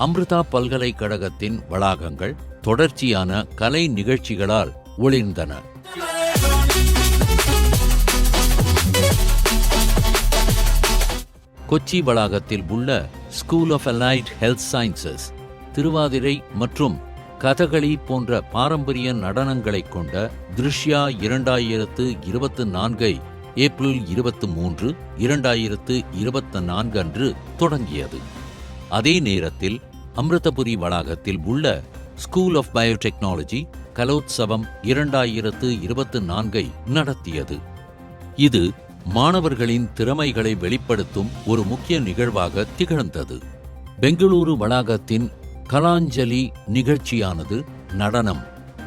அம்ருதா பல்கலைக்கழகத்தின் வளாகங்கள் தொடர்ச்சியான கலை நிகழ்ச்சிகளால் ஒளிர்ந்தன. கொச்சி வளாகத்தில் உள்ள school of allied health sciences Thiruvathira மற்றும் கதகளி போன்ற பாரம்பரிய நடனங்களைக் கொண்ட திருஷ்யா இரண்டாயிரத்து இருபத்து நான்கை ஏப்ரல் இருபத்து மூன்று இரண்டாயிரத்து இருபத்து நான்கு அன்று தொடங்கியது. அதே நேரத்தில் அமிர்தபுரி வளாகத்தில் உள்ள ஸ்கூல் ஆஃப் பயோடெக்னாலஜி கலோத்சவம் இரண்டாயிரத்து இருபத்து நான்கை நடத்தியது. இது மாணவர்களின் திறமைகளை வெளிப்படுத்தும் ஒரு முக்கிய நிகழ்வாக திகழ்ந்தது. பெங்களூரு வளாகத்தின் கலாஞ்சலி நிகழ்ச்சியானது நடனம்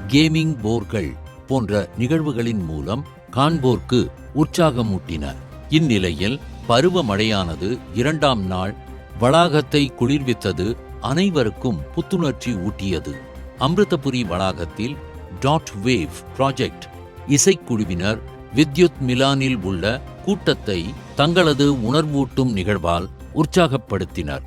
கேமிங் போர்கள் போன்ற நிகழ்வுகளின் மூலம் காண்போர்க்கு உற்சாகமூட்டின. இந்நிலையில் பருவமழையானது இரண்டாம் நாள் வளாகத்தை குளிர்வித்தது அனைவருக்கும் புத்துணர்ச்சி ஊட்டியது. அமிர்தபுரி வளாகத்தில் டாட் வேவ் ப்ராஜெக்ட் இசைக்குழுவினர் வித்யுத் மிலானில் உள்ள கூட்டத்தை தங்களது உணர்வூட்டும் நிகழ்வால் உற்சாகப்படுத்தினர்.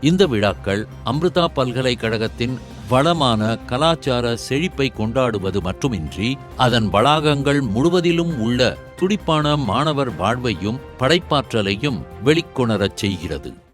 இந்த விழாக்கள் அம்ருதா பல்கலைக்கழகத்தின் வளமான கலாச்சார செழிப்பை கொண்டாடுவது மட்டுமின்றி அதன் வளாகங்கள் முழுவதிலும் உள்ள துடிப்பான மாணவர் வாழ்வையும் படைப்பாற்றலையும் வெளிக்கொணரச் செய்கிறது.